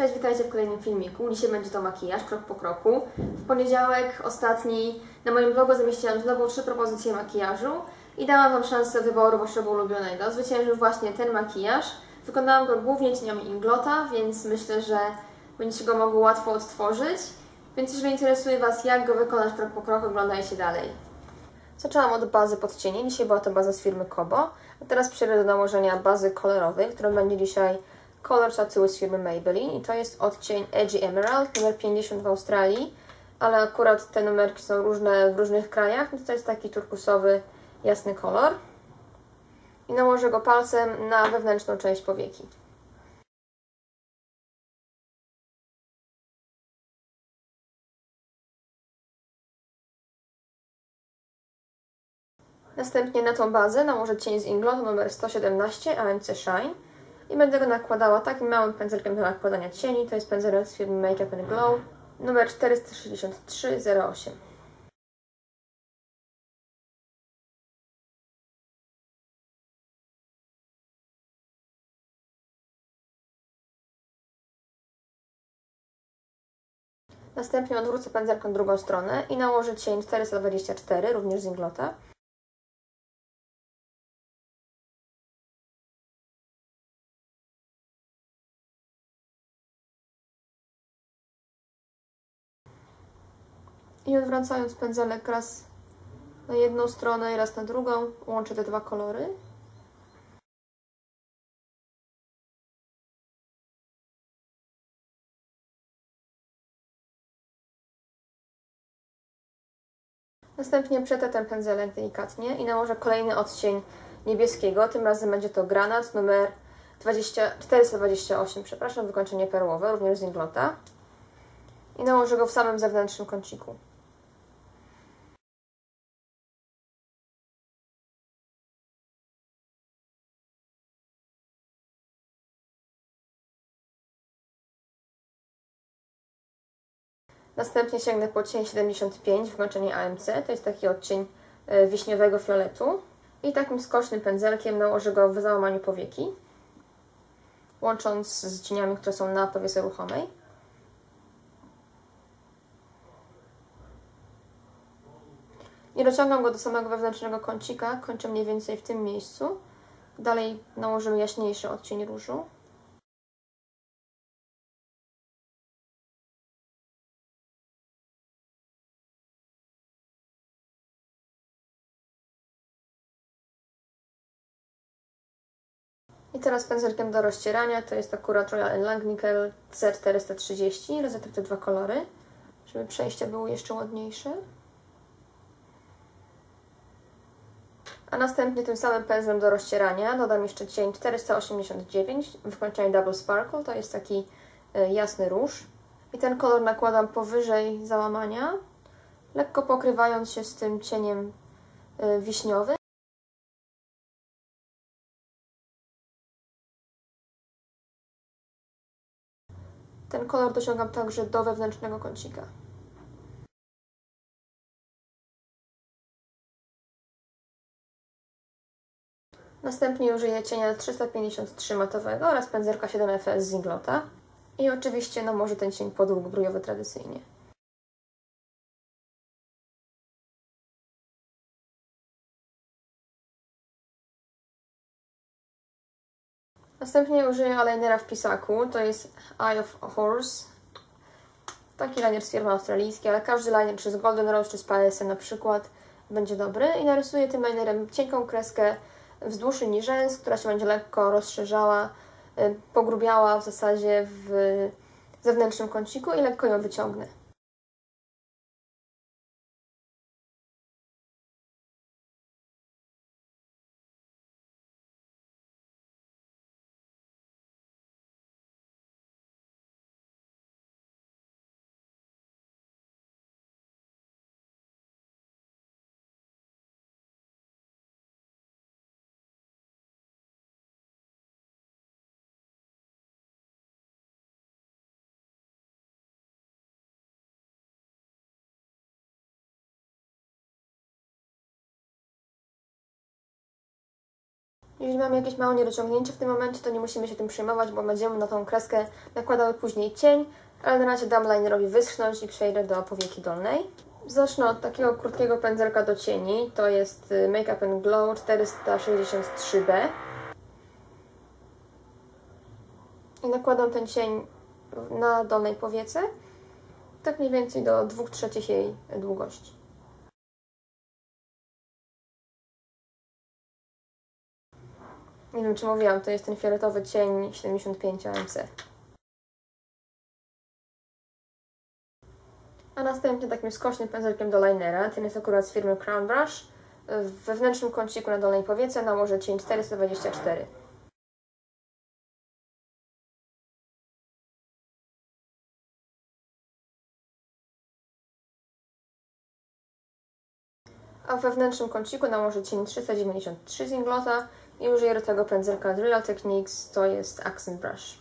Cześć, witajcie w kolejnym filmiku. Dzisiaj będzie to makijaż, krok po kroku. W poniedziałek, ostatni, na moim blogu zamieściłam znowu trzy propozycje makijażu i dałam Wam szansę wyboru Waszego ulubionego. Zwyciężył właśnie ten makijaż. Wykonałam go głównie cieniami Inglota, więc myślę, że będziecie go mogły łatwo odtworzyć. Więc jeżeli interesuje Was, jak go wykonać krok po kroku, oglądajcie dalej. Zaczęłam od bazy pod cienie. Dzisiaj była to baza z firmy Kobo. A teraz przejdę do nałożenia bazy kolorowej, którą będzie dzisiaj kolor Tattoo z firmy Maybelline i to jest odcień Edgy Emerald, numer 50 w Australii, ale akurat te numerki są różne w różnych krajach, więc to jest taki turkusowy, jasny kolor. I nałożę go palcem na wewnętrzną część powieki. Następnie na tą bazę nałożę cień z Inglot numer 117 AMC Shine i będę go nakładała takim małym pędzelkiem do nakładania cieni. To jest pędzelek z firmy Make Up Glow numer 46308. Następnie odwrócę pędzelką drugą stronę i nałożę cień 424, również z Inglota. I odwracając pędzelek raz na jedną stronę i raz na drugą, łączę te dwa kolory. Następnie przetę ten pędzelek delikatnie i nałożę kolejny odcień niebieskiego. Tym razem będzie to granat numer 20, 428, przepraszam, wykończenie perłowe, również z Inglota. I nałożę go w samym zewnętrznym kąciku. Następnie sięgnę po cień 75 w kończeniu AMC, to jest taki odcień e, wiśniowego fioletu. I takim skocznym pędzelkiem nałożę go w załamaniu powieki, łącząc z cieniami, które są na powiece ruchomej. I dociągam go do samego wewnętrznego kącika, kończę mniej więcej w tym miejscu. Dalej nałożymy jaśniejszy odcień różu. I teraz pędzelkiem do rozcierania, to jest akurat Royal Langnickel C430, rozetrę te dwa kolory, żeby przejścia były jeszcze ładniejsze. A następnie tym samym pędzlem do rozcierania dodam jeszcze cień 489 w wykończeniu Double Sparkle, to jest taki e, jasny róż. I ten kolor nakładam powyżej załamania, lekko pokrywając się z tym cieniem e, wiśniowym. Ten kolor dociągam także do wewnętrznego kącika. Następnie użyję cienia 353 matowego oraz pędzelka 7FS z Inglota. I oczywiście no może ten cień podłóg brójowy tradycyjnie. Następnie użyję eyelinera w pisaku, to jest Eye of Horse. Taki liner z firmy australijskiej, ale każdy liner, czy z Golden Rose, czy z PSM na przykład, będzie dobry. I narysuję tym linerem cienką kreskę wzdłuż linii rzęs, która się będzie lekko rozszerzała, y, pogrubiała w zasadzie w zewnętrznym kąciku i lekko ją wyciągnę. Jeśli mamy jakieś małe niedociągnięcie w tym momencie, to nie musimy się tym przejmować, bo będziemy na tą kreskę nakładały później cień, ale na razie dam linerowi wyschnąć i przejdę do powieki dolnej. Zacznę od takiego krótkiego pędzelka do cieni, to jest y, Make Up and Glow 463B. I nakładam ten cień na dolnej powiece, tak mniej więcej do 2 trzecich jej długości. Nie wiem, czy mówiłam, to jest ten fioletowy cień 75 AMC. A następnie takim skośnym pędzelkiem do linera, ten jest akurat z firmy Crown Brush, w wewnętrznym kąciku na dolnej powiece nałożę cień 424. A w wewnętrznym kąciku nałożę cień 393 z Inglota i użyję do tego pędzelka Real Techniques, to jest Accent Brush.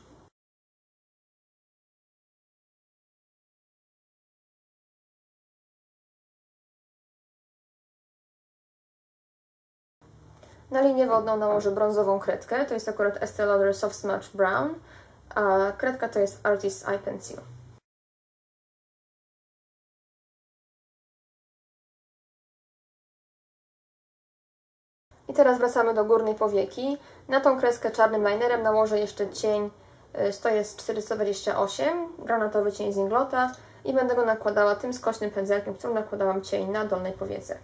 Na linię wodną nałożę brązową kredkę, to jest akurat Estee Lauder Soft Smudge Brown, a kredka to jest Artist Eye Pencil. I teraz wracamy do górnej powieki. Na tą kreskę czarnym linerem nałożę jeszcze cień, y, to jest 428, granatowy cień z Inglota i będę go nakładała tym skośnym pędzelkiem, którym nakładałam cień na dolnej powiece.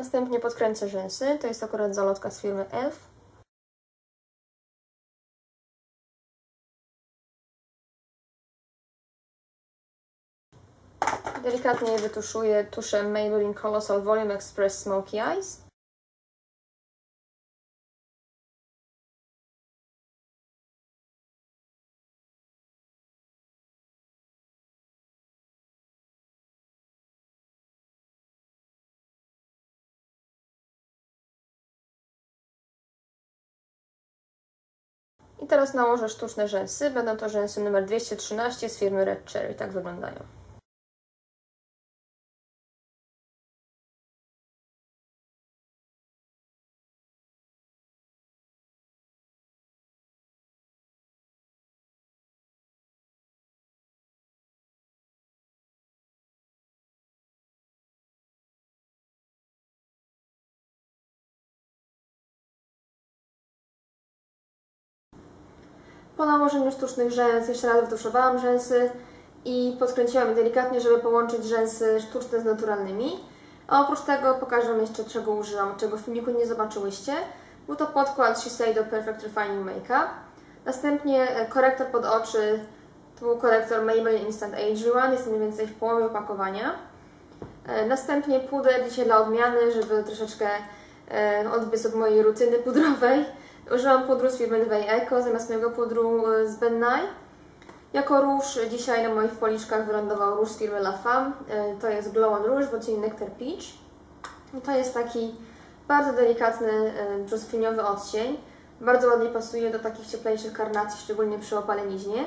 Następnie podkręcę rzęsy. To jest akurat zalotka z firmy ELF. Delikatnie je wytuszuję tuszem Maybelline Colossal Volume Express Smoky Eyes. Teraz nałożę sztuczne rzęsy. Będą to rzęsy numer 213 z firmy Red Cherry. Tak wyglądają. Po nałożeniu sztucznych rzęs jeszcze raz wtuszowałam rzęsy i podkręciłam je delikatnie, żeby połączyć rzęsy sztuczne z naturalnymi. A oprócz tego pokażę jeszcze czego użyłam, czego w filmiku nie zobaczyłyście. Był to podkład Shiseido Perfect Refining Makeup. Następnie e, korektor pod oczy, to był korektor Maybelline Instant Age One, jest mniej więcej w połowie opakowania. E, następnie puder dzisiaj dla odmiany, żeby troszeczkę e, odbiec od mojej rutyny pudrowej. Użyłam pudru z firmy Dway Eco zamiast mojego pudru e, z Ben Nye. Jako róż dzisiaj na moich policzkach wylądował róż z firmy La Femme. E, to jest Glow on Rouge w odcieniu Nectar Peach. To jest taki bardzo delikatny, e, brzoskwiniowy odcień. Bardzo ładnie pasuje do takich cieplejszych karnacji, szczególnie przy opaleniźnie.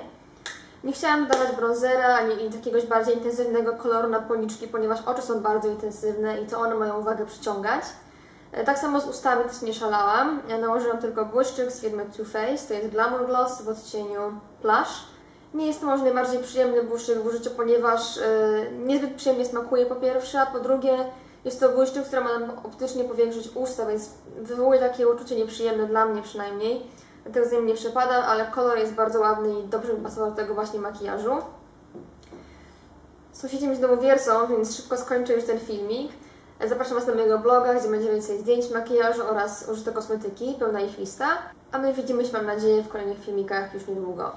Nie chciałam dawać bronzera ani jakiegoś bardziej intensywnego koloru na policzki, ponieważ oczy są bardzo intensywne i to one mają uwagę przyciągać. E, tak samo z ustami też nie szalałam. Ja nałożyłam tylko błyszczyk z firmy Too Faced, to jest Glamour Gloss w odcieniu Plush. Nie jest to może najbardziej przyjemny błyszczyk w użyciu, ponieważ yy, niezbyt przyjemnie smakuje po pierwsze, a po drugie jest to błyszczyk, który ma nam optycznie powiększyć usta, więc wywołuje takie uczucie nieprzyjemne dla mnie przynajmniej. Dlatego z nim nie przepadam, ale kolor jest bardzo ładny i dobrze pasował do tego właśnie makijażu. Sąsiedzi mi znowu wiersą, więc szybko skończę już ten filmik. Zapraszam Was na mojego bloga, gdzie będzie więcej zdjęć, makijażu oraz użyte kosmetyki, pełna ich lista. A my widzimy się, mam nadzieję, w kolejnych filmikach już niedługo.